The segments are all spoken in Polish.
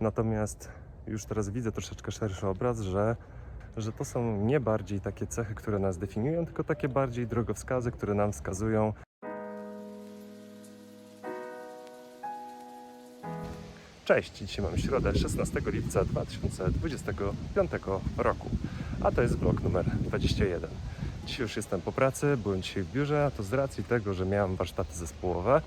Natomiast już teraz widzę troszeczkę szerszy obraz, że, że to są nie bardziej takie cechy, które nas definiują, tylko takie bardziej drogowskazy, które nam wskazują, Cześć, dzisiaj mamy środę 16 lipca 2025 roku, a to jest vlog numer 21. Dzisiaj już jestem po pracy, byłem dzisiaj w biurze, a to z racji tego, że miałem warsztaty zespołowe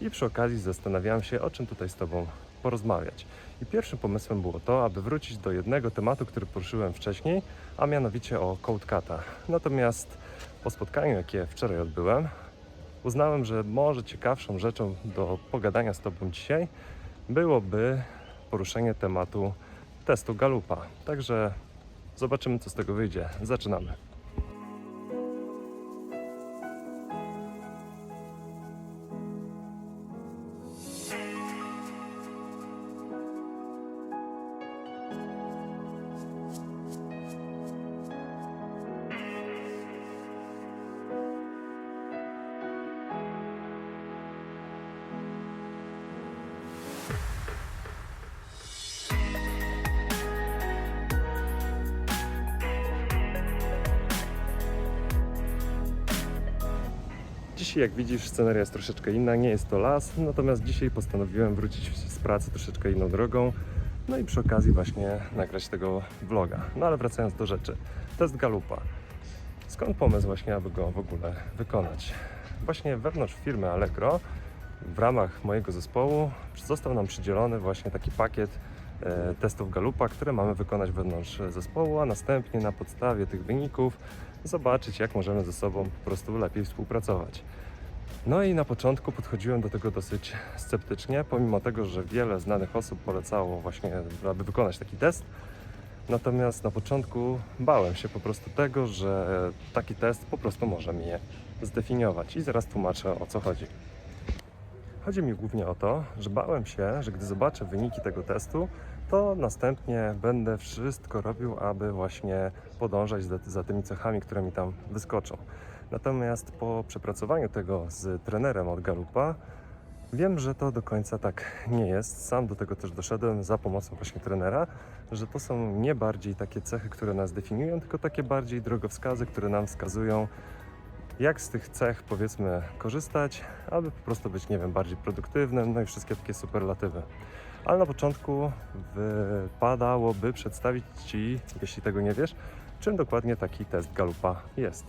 i przy okazji zastanawiałem się, o czym tutaj z Tobą porozmawiać. I pierwszym pomysłem było to, aby wrócić do jednego tematu, który poruszyłem wcześniej, a mianowicie o Codecata. Natomiast po spotkaniu, jakie wczoraj odbyłem, uznałem, że może ciekawszą rzeczą do pogadania z Tobą dzisiaj byłoby poruszenie tematu testu Galupa. Także zobaczymy, co z tego wyjdzie. Zaczynamy. Jak widzisz, sceneria jest troszeczkę inna, nie jest to las, natomiast dzisiaj postanowiłem wrócić z pracy troszeczkę inną drogą, no i przy okazji właśnie nagrać tego vloga. No ale wracając do rzeczy, test Galupa. Skąd pomysł właśnie, aby go w ogóle wykonać? Właśnie wewnątrz firmy Allegro, w ramach mojego zespołu, został nam przydzielony właśnie taki pakiet e, testów Galupa, które mamy wykonać wewnątrz zespołu, a następnie na podstawie tych wyników zobaczyć, jak możemy ze sobą po prostu lepiej współpracować. No i na początku podchodziłem do tego dosyć sceptycznie, pomimo tego, że wiele znanych osób polecało właśnie, aby wykonać taki test. Natomiast na początku bałem się po prostu tego, że taki test po prostu może mnie zdefiniować i zaraz tłumaczę o co chodzi. Chodzi mi głównie o to, że bałem się, że gdy zobaczę wyniki tego testu, to następnie będę wszystko robił, aby właśnie podążać za, tymi cechami, które mi tam wyskoczą. Natomiast po przepracowaniu tego z trenerem od Galupa, wiem, że to do końca tak nie jest. Sam do tego też doszedłem za pomocą właśnie trenera, że to są nie bardziej takie cechy, które nas definiują, tylko takie bardziej drogowskazy, które nam wskazują, jak z tych cech powiedzmy korzystać, aby po prostu być, nie wiem, bardziej produktywnym, no i wszystkie takie superlatywy. Ale na początku wypadałoby przedstawić Ci, jeśli tego nie wiesz, czym dokładnie taki test Galupa jest.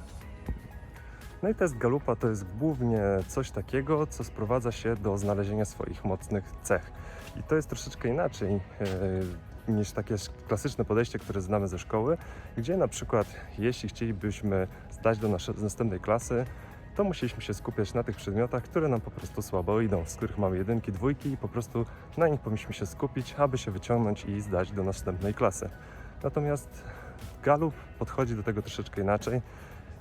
No i test Galupa to jest głównie coś takiego, co sprowadza się do znalezienia swoich mocnych cech. I to jest troszeczkę inaczej e, niż takie klasyczne podejście, które znamy ze szkoły, gdzie na przykład jeśli chcielibyśmy zdać do naszej następnej klasy, to musieliśmy się skupiać na tych przedmiotach, które nam po prostu słabo idą, z których mamy jedynki, dwójki i po prostu na nich powinniśmy się skupić, aby się wyciągnąć i zdać do następnej klasy. Natomiast Galup podchodzi do tego troszeczkę inaczej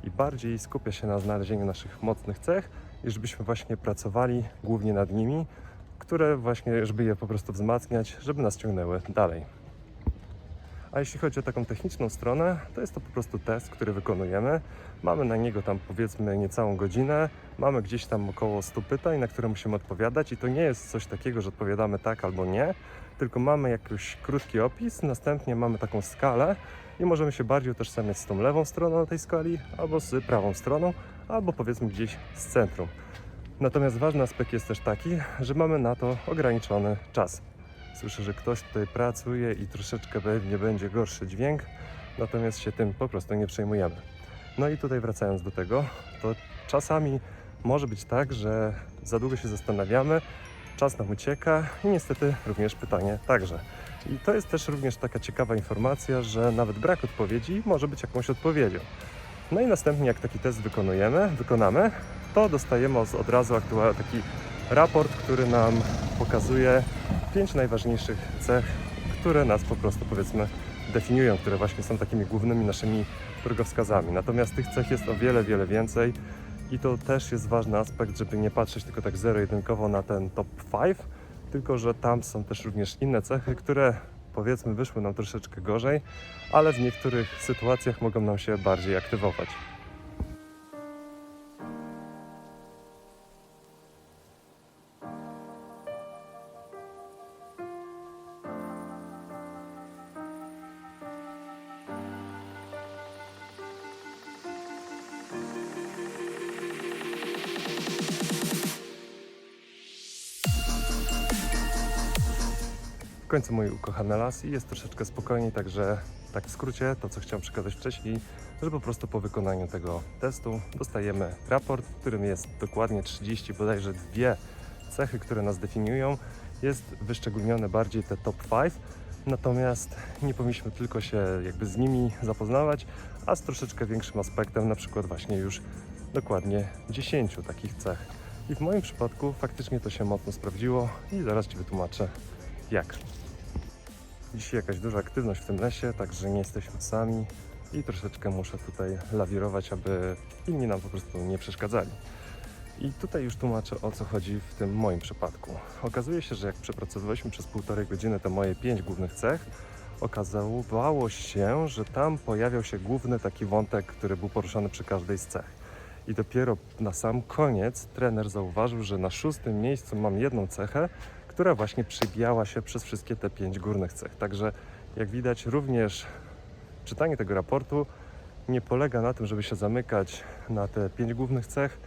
i bardziej skupia się na znalezieniu naszych mocnych cech i żebyśmy właśnie pracowali głównie nad nimi, które właśnie, żeby je po prostu wzmacniać, żeby nas ciągnęły dalej. A jeśli chodzi o taką techniczną stronę, to jest to po prostu test, który wykonujemy. Mamy na niego tam powiedzmy niecałą godzinę, mamy gdzieś tam około 100 pytań, na które musimy odpowiadać i to nie jest coś takiego, że odpowiadamy tak albo nie, tylko mamy jakiś krótki opis, następnie mamy taką skalę i możemy się bardziej utożsamiać z tą lewą stroną na tej skali, albo z prawą stroną, albo powiedzmy gdzieś z centrum. Natomiast ważny aspekt jest też taki, że mamy na to ograniczony czas. Słyszę, że ktoś tutaj pracuje i troszeczkę pewnie będzie gorszy dźwięk, natomiast się tym po prostu nie przejmujemy. No i tutaj wracając do tego, to czasami może być tak, że za długo się zastanawiamy, czas nam ucieka i niestety również pytanie także. I to jest też również taka ciekawa informacja, że nawet brak odpowiedzi może być jakąś odpowiedzią. No i następnie jak taki test wykonujemy, wykonamy, to dostajemy od, razu taki raport, który nam pokazuje pięć najważniejszych cech, które nas po prostu powiedzmy definiują, które właśnie są takimi głównymi naszymi drogowskazami. Natomiast tych cech jest o wiele, wiele więcej i to też jest ważny aspekt, żeby nie patrzeć tylko tak zero-jedynkowo na ten top 5, tylko że tam są też również inne cechy, które powiedzmy wyszły nam troszeczkę gorzej, ale w niektórych sytuacjach mogą nam się bardziej aktywować. Końcu mój ukochany las i jest troszeczkę spokojniej, także tak w skrócie to, co chciałem przekazać wcześniej, że po prostu po wykonaniu tego testu dostajemy raport, w którym jest dokładnie 30 bodajże dwie cechy, które nas definiują. Jest wyszczególnione bardziej te top 5, natomiast nie powinniśmy tylko się jakby z nimi zapoznawać, a z troszeczkę większym aspektem, na przykład właśnie już dokładnie 10 takich cech. I w moim przypadku faktycznie to się mocno sprawdziło i zaraz Ci wytłumaczę jak. Dzisiaj jakaś duża aktywność w tym lesie, także nie jesteśmy sami i troszeczkę muszę tutaj lawirować, aby inni nam po prostu nie przeszkadzali. I tutaj już tłumaczę o co chodzi w tym moim przypadku. Okazuje się, że jak przepracowywaliśmy przez półtorej godziny te moje pięć głównych cech, okazało się, że tam pojawiał się główny taki wątek, który był poruszany przy każdej z cech. I dopiero na sam koniec trener zauważył, że na szóstym miejscu mam jedną cechę, która właśnie przybijała się przez wszystkie te pięć górnych cech. Także jak widać, również czytanie tego raportu nie polega na tym, żeby się zamykać na te pięć głównych cech,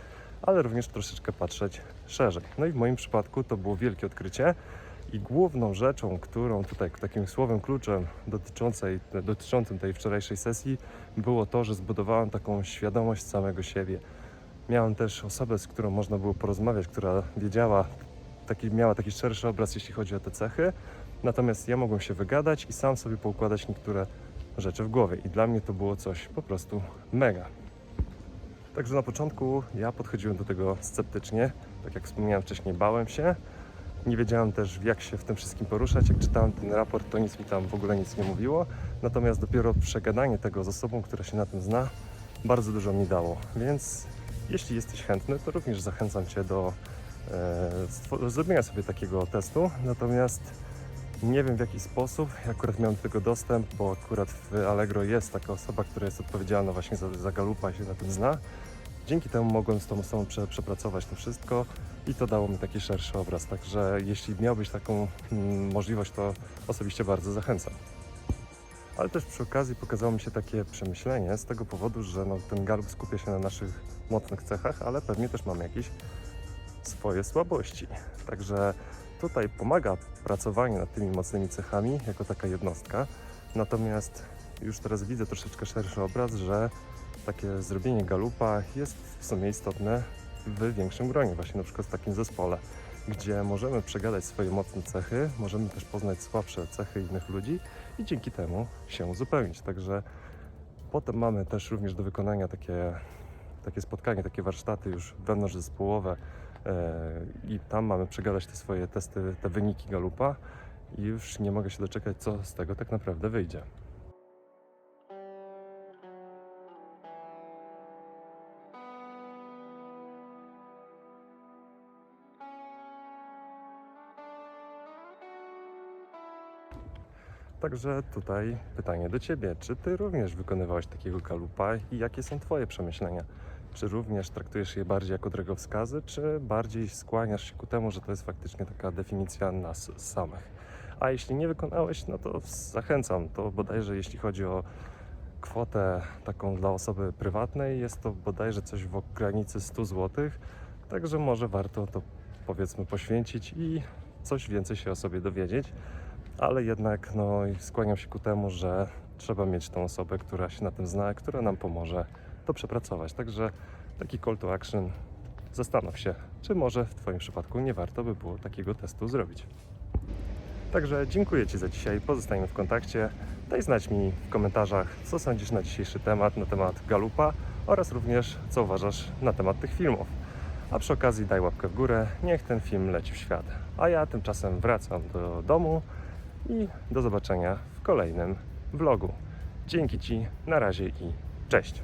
ale również troszeczkę patrzeć szerzej. No i w moim przypadku to było wielkie odkrycie i główną rzeczą, którą tutaj takim słowem kluczem dotyczącej, dotyczącym tej wczorajszej sesji było to, że zbudowałem taką świadomość samego siebie. Miałem też osobę, z którą można było porozmawiać, która wiedziała, taki, miała taki szerszy obraz, jeśli chodzi o te cechy. Natomiast ja mogłem się wygadać i sam sobie poukładać niektóre rzeczy w głowie. I dla mnie to było coś po prostu mega. Także na początku ja podchodziłem do tego sceptycznie. Tak jak wspomniałem wcześniej, bałem się. Nie wiedziałem też, jak się w tym wszystkim poruszać. Jak czytałem ten raport, to nic mi tam w ogóle nic nie mówiło. Natomiast dopiero przegadanie tego z osobą, która się na tym zna, bardzo dużo mi dało. Więc jeśli jesteś chętny, to również zachęcam Cię do zrobienia sobie takiego testu. Natomiast nie wiem w jaki sposób. Akurat miałem do tego dostęp, bo akurat w Allegro jest taka osoba, która jest odpowiedzialna właśnie za, za Galupa i się na tym zna. Dzięki temu mogłem z tą osobą prze, przepracować to wszystko i to dało mi taki szerszy obraz. Także jeśli miałbyś taką mm, możliwość, to osobiście bardzo zachęcam. Ale też przy okazji pokazało mi się takie przemyślenie z tego powodu, że no, ten Galup skupia się na naszych mocnych cechach, ale pewnie też mamy jakieś swoje słabości. Także tutaj pomaga pracowanie nad tymi mocnymi cechami jako taka jednostka. Natomiast już teraz widzę troszeczkę szerszy obraz, że takie zrobienie galupa jest w sumie istotne w większym gronie, właśnie na przykład w takim zespole, gdzie możemy przegadać swoje mocne cechy, możemy też poznać słabsze cechy innych ludzi i dzięki temu się uzupełnić. Także potem mamy też również do wykonania takie, takie spotkanie, takie warsztaty już wewnątrz zespołowe i tam mamy przegadać te swoje testy, te wyniki galupa i już nie mogę się doczekać, co z tego tak naprawdę wyjdzie. Także tutaj pytanie do Ciebie. Czy Ty również wykonywałeś takiego galupa i jakie są Twoje przemyślenia? Czy również traktujesz je bardziej jako drogowskazy, czy bardziej skłaniasz się ku temu, że to jest faktycznie taka definicja nas samych? A jeśli nie wykonałeś, no to zachęcam. To bodajże jeśli chodzi o kwotę taką dla osoby prywatnej, jest to bodajże coś w granicy 100 zł. Także może warto to powiedzmy poświęcić i coś więcej się o sobie dowiedzieć ale jednak no, skłaniam się ku temu, że trzeba mieć tą osobę, która się na tym zna, która nam pomoże to przepracować. Także taki call to action, zastanów się, czy może w Twoim przypadku nie warto by było takiego testu zrobić. Także dziękuję Ci za dzisiaj, pozostajemy w kontakcie. Daj znać mi w komentarzach, co sądzisz na dzisiejszy temat, na temat Galupa oraz również co uważasz na temat tych filmów. A przy okazji daj łapkę w górę, niech ten film leci w świat. A ja tymczasem wracam do domu i do zobaczenia w kolejnym vlogu. Dzięki Ci, na razie i cześć.